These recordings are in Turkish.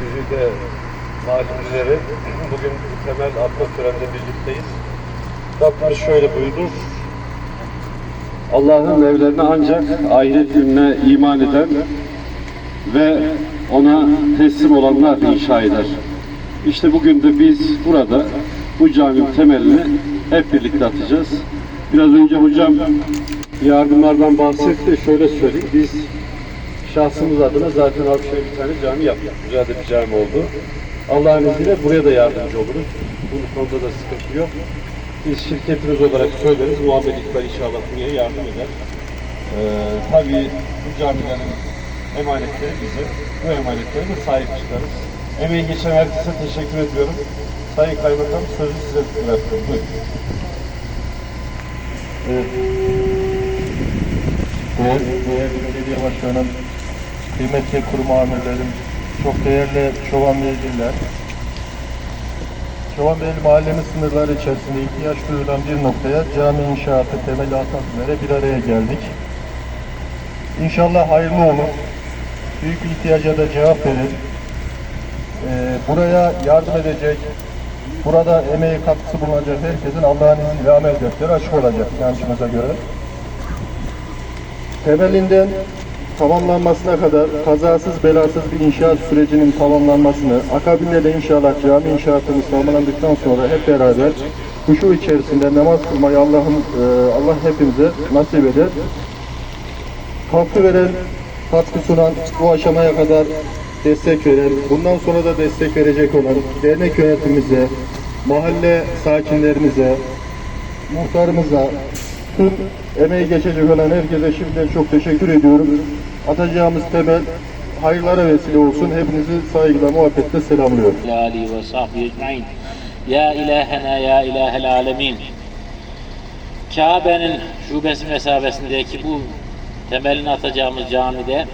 Güzide malum üzere bugün temel atma töreninde birlikteyiz. Rabbimiz şöyle buyurur. Allah'ın evlerine ancak ahiret gününe iman eden ve ona teslim olanlar inşa eder. İşte bugün de biz burada bu caminin temelini hep birlikte atacağız. Biraz önce hocam yardımlardan bahsetti. Şöyle söyleyeyim. Biz şahsımız adına zaten Avşar'a bir tane cami yaptık. Güzel de bir cami oldu. Allah'ın izniyle buraya da yardımcı oluruz. Bu konuda da sıkıntı yok. Biz şirketimiz olarak söyleriz. Muhammed İkbal inşallah buraya yardım eder. Ee, tabii bu camilerin emanetleri bize. Bu emanetlere de sahip çıkarız. Emeği geçen herkese teşekkür ediyorum. Sayın Kaymakam sözü size bırakıyorum. Buyurun. Evet. Değerli belediye başkanım, kıymetli kurum amirlerim, çok değerli Çobanbeyliler, Çobanbeyli mahallemiz sınırları içerisinde ihtiyaç duyulan bir noktaya cami inşaatı temeli atmak üzere bir araya geldik. İnşallah hayırlı olur. Büyük bir ihtiyaca da cevap verir. Ee, buraya yardım edecek, burada emeği katkısı bulunacak herkesin Allah'ın izniyle amel defteri açık olacak inancımıza göre. Temelinden tamamlanmasına kadar kazasız belasız bir inşaat sürecinin tamamlanmasını, akabinde de inşallah cami inşaatımız tamamlandıktan sonra hep beraber huşu içerisinde namaz kılmayı Allah'ım e, Allah hepimize nasip eder. Katkı veren, katkı sunan, bu aşamaya kadar destek veren, bundan sonra da destek verecek olan dernek yönetimimize, mahalle sakinlerimize, muhtarımıza, tüm emeği geçecek olan herkese şimdiden çok teşekkür ediyorum. Atacağımız temel hayırlara vesile olsun. Hepinizi saygıyla, muhabbetle selamlıyorum. Ya Ali ve sahbihi ecmain. Ya ilahena ya ilahel alemin. Kabe'nin şubesi mesabesindeki bu temelini atacağımız camide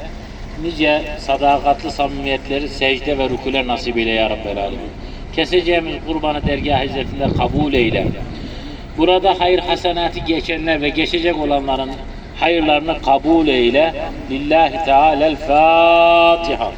nice sadakatli samimiyetleri secde ve rüküle nasip eyle ya Rabbel Alemin. Keseceğimiz kurbanı dergah hizmetinde kabul eyle. Burada hayır hasenatı geçenler ve geçecek olanların hayırlarını kabul eyle. Lillahi Teala'l Fatiha.